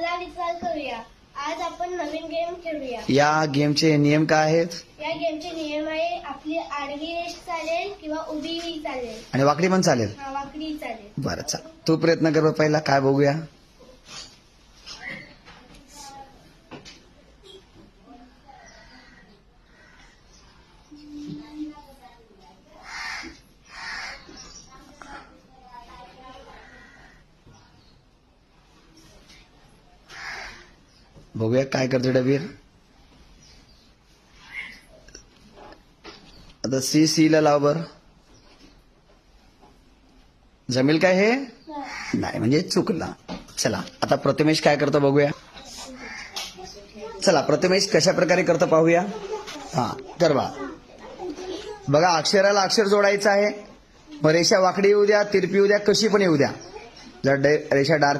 चला विचार करूया. आज आपण नवीन गेम खेळूया. या गेमचे नियम काय आहेत? या गेमचे नियम आहे आपली आडवी रेष चालेल किंवा उभी चालेल. आणि वाकडी पण चालेल? हा, वाकडी चालेल. बरं चाल. तू प्रयत्न कर बरं पहिला. काय बघूया? बघूया काय करतो डबीर आता सी सी ला लाव बर. जमेल काय हे? नाही म्हणजे चुकला. चला आता प्रथमेश काय करतो बघूया. चला प्रथमेश कशा प्रकारे करतो पाहूया. हा तर बा बघा अक्षराला अक्षर जोडायचं आहे. मग रेषा वाकडी येऊ द्या तिरपी येऊ द्या कशी पण येऊ द्या. जर रेषा डार्क